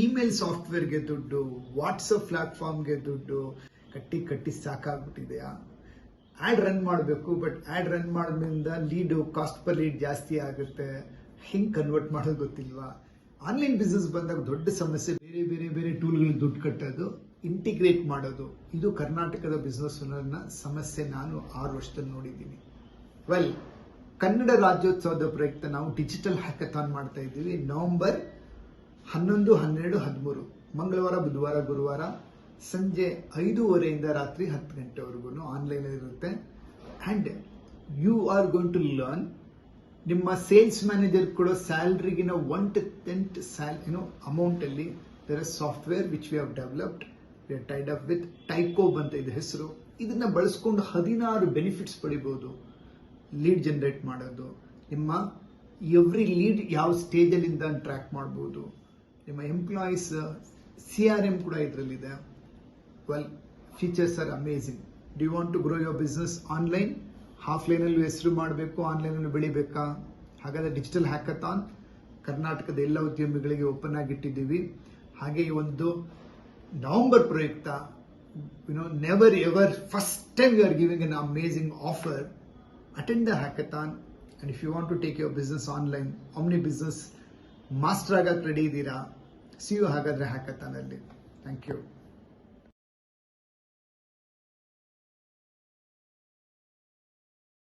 Email ಸಾಫ್ಟ್ವೇರ್ಗೆ ದುಡ್ಡು WhatsApp ಪ್ಲಾಟ್ಫಾರ್ಮ್ಗೆ ದುಡ್ಡು ಕಟ್ಟಿ ಕಟ್ಟಿ ಸಾಕಾಗ್ಬಿಟ್ಟಿದೆಯಾ ಆ್ಯಡ್ ರನ್ ಮಾಡಬೇಕು ಬಟ್ ಆ್ಯಡ್ ರನ್ ಮಾಡೋದ್ರಿಂದ ಲೀಡು ಕಾಸ್ಟ್ ಪರ್ ಲೀಡ್ ಜಾಸ್ತಿ ಆಗುತ್ತೆ. ಹೆಂಗೆ ಕನ್ವರ್ಟ್ ಮಾಡೋದು ಗೊತ್ತಿಲ್ವಾ? ಆನ್ಲೈನ್ ಬಿಸ್ನೆಸ್ ಬಂದಾಗ ದೊಡ್ಡ ಸಮಸ್ಯೆ, ಬೇರೆ ಬೇರೆ ಬೇರೆ ಟೂಲ್ಗಳಿಗೆ ದುಡ್ಡು ಕಟ್ಟೋದು ಇಂಟಿಗ್ರೇಟ್ ಮಾಡೋದು. ಇದು ಕರ್ನಾಟಕದ ಬಿಸ್ನೆಸ್ ಓನರ್ನ ಸಮಸ್ಯೆ ನಾನು ಆರು ವರ್ಷದಲ್ಲಿ ನೋಡಿದ್ದೀನಿ. ವೆಲ್ ಕನ್ನಡ ರಾಜ್ಯೋತ್ಸವದ ಪ್ರಯುಕ್ತ ನಾವು ಡಿಜಿಟಲ್ ಹ್ಯಾಕಥಾನ್ ಮಾಡ್ತಾ ಇದ್ದೀವಿ. ನವೆಂಬರ್ ಹನ್ನೊಂದು, ಹನ್ನೆರಡು, ಹದಿಮೂರು. ಮಂಗಳವಾರ, ಬುಧವಾರ, ಗುರುವಾರ ಸಂಜೆ ಐದೂವರೆಯಿಂದ ರಾತ್ರಿ ಹತ್ತು ಗಂಟೆವರೆಗೂ ಆನ್ಲೈನ್ ಇರುತ್ತೆ and you are going to learn ನಿಮ್ಮ ಸೇಲ್ಸ್ ಮ್ಯಾನೇಜರ್ ಕೊಡೋ ಸ್ಯಾಲ್ರಿಗಿನ ಒನ್ ಟು ಟೆಂತ್ ಸ್ಯಾಲ್ ಏನೋ ಅಮೌಂಟಲ್ಲಿ their software which we have developed we are tied up with ಟೈಕೋಬ್ ಅಂತ ಇದು ಹೆಸರು. ಇದನ್ನು ಬಳಸ್ಕೊಂಡು ಹದಿನಾರು ಬೆನಿಫಿಟ್ಸ್ ಪಡಿಬೋದು. ಲೀಡ್ ಜನರೇಟ್ ಮಾಡೋದು. ನಿಮ್ಮ ಎವ್ರಿ ಲೀಡ್ ಯಾವ ಸ್ಟೇಜಲ್ಲಿಂದ ಟ್ರ್ಯಾಕ್ ಮಾಡ್ಬೋದು. ನಿಮ್ಮ ಎಂಪ್ಲಾಯೀಸ್ ಸಿ ಆರ್ ಎಂ ಕೂಡ ಇದರಲ್ಲಿದೆ. Well features are amazing D want to grow your business online ಆಫ್ಲೈನಲ್ಲೂ ಹೆಸರು ಮಾಡಬೇಕು ಆನ್ಲೈನಲ್ಲಿ ಬೆಳಿಬೇಕಾ? ಹಾಗಾದರೆ ಡಿಜಿಟಲ್ ಹ್ಯಾಕಥಾನ್ ಕರ್ನಾಟಕದ ಎಲ್ಲ ಉದ್ಯಮಿಗಳಿಗೆ ಓಪನ್ ಆಗಿಟ್ಟಿದ್ದೀವಿ. ಹಾಗೆ ಈ ಒಂದು ನವಂಬರ್ ಪ್ರಯುಕ್ತ you know never ever first time you are giving an amazing offer attend the hackathon and if you want to take your business online omni business master ಆಗಕ್ಕೆ ready ಇದ್ದೀರಾ? See you ಹಾಗಾದ್ರೆ hackathon thank you